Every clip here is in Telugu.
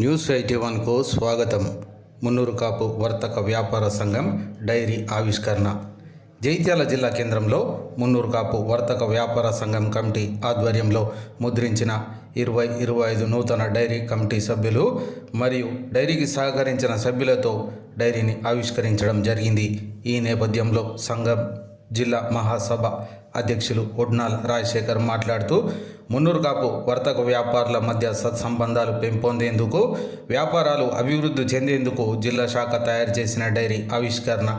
న్యూస్ ఎయిటీ వన్కు స్వాగతం. మున్నూరు కాపు వర్తక వ్యాపార సంఘం డైరీ ఆవిష్కరణ. జైత్యాల జిల్లా కేంద్రంలో మున్నూరు కాపు వర్తక వ్యాపార సంఘం కమిటీ ఆధ్వర్యంలో ముద్రించిన ఇరవై ఇరవై ఐదు నూతన డైరీ కమిటీ సభ్యులు మరియు డైరీకి సహకరించిన సభ్యులతో డైరీని ఆవిష్కరించడం జరిగింది. ఈ నేపథ్యంలో సంఘం జిల్లా మహాసభ అధ్యక్షులు ఒడ్నాల్ రాజశేఖర్ మాట్లాడుతూ మున్నూరు కాపు వర్తక వ్యాపారుల మధ్య సత్సంబంధాలు పెంపొందేందుకు వ్యాపారాలు అభివృద్ధి చెందేందుకు జిల్లా శాఖ తయారు చేసిన డైరీ ఆవిష్కరణ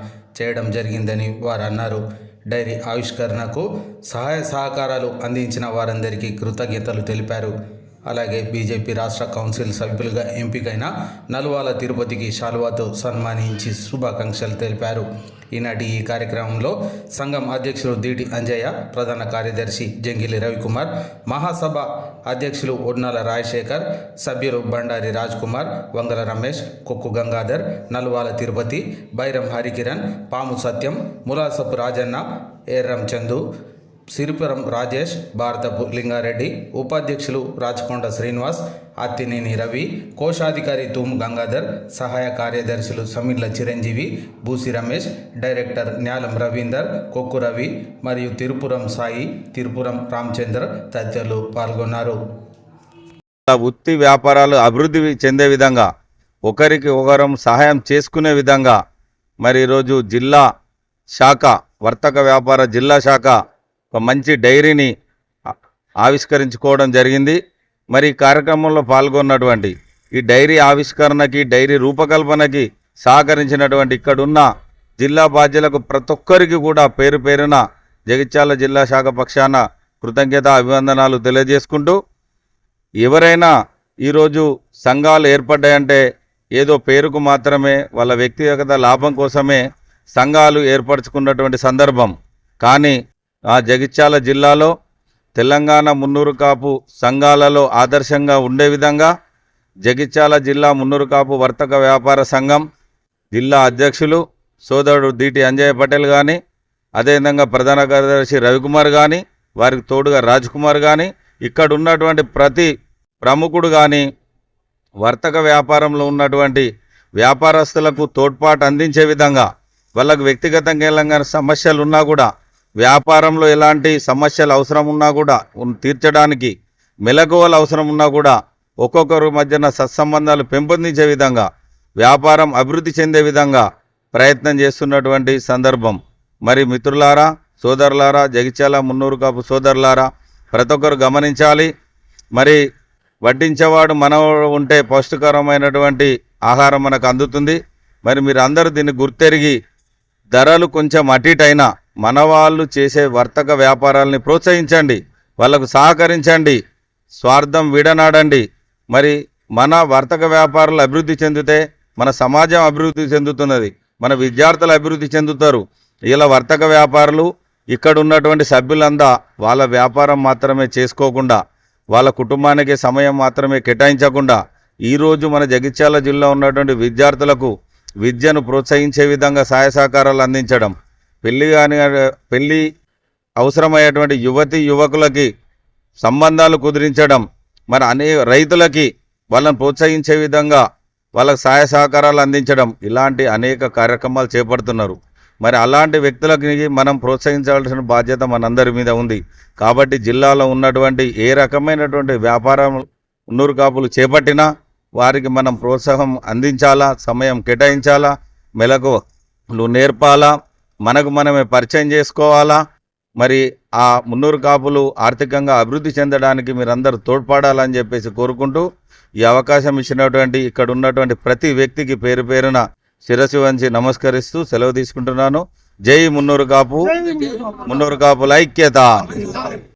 చేయడం జరిగిందని వారు అన్నారు డైరీ ఆవిష్కరణకు సహాయ సహకారాలు అందించిన వారందరికీ కృతజ్ఞతలు తెలిపారు. అలాగే బీజేపీ రాష్ట్ర కౌన్సిల్ సభ్యులుగా ఎంపికైన నల్వాల తిరుపతికి శాలువాతో సన్మానించి శుభాకాంక్షలు తెలిపారు. ఈనాటి ఈ కార్యక్రమంలో సంఘం అధ్యక్షులు దీటి అంజయ్య ప్రధాన కార్యదర్శి జంగిలి రవికుమార్ మహాసభ అధ్యక్షులు ఒడ్నాల రాజశేఖర్ సభ్యులు బండారి కుమార్ వంగల రమేష్ కొక్కు గంగాధర్ నల్వాల తిరుపతి బైరం హరికిరణ్ పాము సత్యం ములాసపు రాజన్న ఎర్రం చందు సిరిపురం రాజేష్ భారతపు లింగారెడ్డి ఉపాధ్యక్షులు రాచకొండ శ్రీనివాస్ అత్తినేని రవి కోశాధికారి తూము గంగాధర్ సహాయ కార్యదర్శులు సమీర్ల చిరంజీవి బూసి రమేష్ డైరెక్టర్ న్యాలం రవీందర్ కొక్కు రవి మరియు తిరుపురం సాయి తిరుపురం రామచంద్ర తదితరులు పాల్గొన్నారు. వృత్తి వ్యాపారాలు అభివృద్ధి చెందే విధంగా ఒకరికి ఒకరం సహాయం చేసుకునే విధంగా మరి ఈరోజు జిల్లా శాఖ వర్తక వ్యాపార జిల్లా శాఖ ఒక మంచి డైరీని ఆవిష్కరించుకోవడం జరిగింది. మరి కార్యక్రమంలో పాల్గొన్నటువంటి ఈ డైరీ ఆవిష్కరణకి డైరీ రూపకల్పనకి సహకరించినటువంటి ఇక్కడున్న జిల్లా బాధ్యులకు ప్రతి ఒక్కరికి కూడా పేరు పేరున జగిత్యాల జిల్లా శాఖ పక్షాన కృతజ్ఞత అభివందనాలు తెలియజేసుకుంటూ ఎవరైనా ఈరోజు సంఘాలు ఏర్పడ్డాయంటే ఏదో పేరుకు మాత్రమే వాళ్ళ వ్యక్తిగత లాభం కోసమే సంఘాలు ఏర్పరచుకున్నటువంటి సందర్భం. కానీ ఆ జగిత్యాల జిల్లాలో తెలంగాణ మున్నూరు కాపు సంఘాలలో ఆదర్శంగా ఉండే విధంగా జగిత్యాల జిల్లా మున్నూరు కాపు వర్తక వ్యాపార సంఘం జిల్లా అధ్యక్షులు సోదరుడు దీటి అంజయ్ పటేల్ కానీ అదేవిధంగా ప్రధాన కార్యదర్శి రవికుమార్ కానీ వారికి తోడుగా రాజ్కుమార్ కానీ ఇక్కడ ఉన్నటువంటి ప్రతి ప్రముఖుడు కానీ వర్తక వ్యాపారంలో ఉన్నటువంటి వ్యాపారస్తులకు తోడ్పాటు అందించే విధంగా వాళ్ళకు వ్యక్తిగతంగా సమస్యలు ఉన్నా కూడా వ్యాపారంలో ఎలాంటి సమస్యలు అవసరం ఉన్నా కూడా తీర్చడానికి మెలకువలు అవసరం ఉన్నా కూడా ఒక్కొక్కరు మధ్యన సత్సంబంధాలు పెంపొందించే విధంగా వ్యాపారం అభివృద్ధి చెందే విధంగా ప్రయత్నం చేస్తున్నటువంటి సందర్భం. మరి మిత్రులారా సోదరులారా జగిత్యాల మున్నూరు కాపు సోదరులారా ప్రతి ఒక్కరు గమనించాలి. మరి వడ్డించేవాడు మన ఉంటే పౌష్టికరమైనటువంటి ఆహారం మనకు అందుతుంది. మరి మీరు అందరూ దీన్ని గుర్తెరిగి ధరలు కొంచెం అటు ఇటు మన వాళ్ళు చేసే వర్తక వ్యాపారాలని ప్రోత్సహించండి వాళ్ళకు సహకరించండి స్వార్థం విడనాడండి. మరి మన వర్తక వ్యాపారాలు అభివృద్ధి చెందితే మన సమాజం అభివృద్ధి చెందుతున్నది మన విద్యార్థులు అభివృద్ధి చెందుతారు. ఇలా వర్తక వ్యాపారులు ఇక్కడ ఉన్నటువంటి సభ్యులందా వాళ్ళ వ్యాపారం మాత్రమే చేసుకోకుండా వాళ్ళ కుటుంబానికి సమయం మాత్రమే కేటాయించకుండా ఈరోజు మన జగిత్యాల జిల్లా ఉన్నటువంటి విద్యార్థులకు విద్యను ప్రోత్సహించే విధంగా సహాయ సహకారాలు అందించడం పెళ్ళి కాని పెళ్ళి అవసరమయ్యేటువంటి యువతి యువకులకి సంబంధాలు కుదిరించడం మరి అనే రైతులకి వాళ్ళని ప్రోత్సహించే విధంగా వాళ్ళకి సహాయ సహకారాలు అందించడం ఇలాంటి అనేక కార్యక్రమాలు చేపడుతున్నారు. మరి అలాంటి వ్యక్తులకి మనం ప్రోత్సహించాల్సిన బాధ్యత మనందరి మీద ఉంది. కాబట్టి జిల్లాలో ఉన్నటువంటి ఏ రకమైనటువంటి వ్యాపారం ఉన్నూరు కాపులు చేపట్టినా వారికి మనం ప్రోత్సాహం అందించాలా సమయం కేటాయించాలా మెలకు నేర్పాలా మనకు మనమే పరిచయం చేసుకోవాలా? మరి ఆ మున్నూరు కాపులు ఆర్థికంగా అభివృద్ధి చెందడానికి మీరందరూ తోడ్పడాలని చెప్పేసి కోరుకుంటూ ఈ అవకాశం ఇచ్చినటువంటి ఇక్కడ ఉన్నటువంటి ప్రతి వ్యక్తికి పేరు పేరున శిరస్సు వంచి నమస్కరిస్తూ సెలవు తీసుకుంటున్నాను. జై మున్నూరు కాపు. మున్నూరు కాపుల ఐక్యత.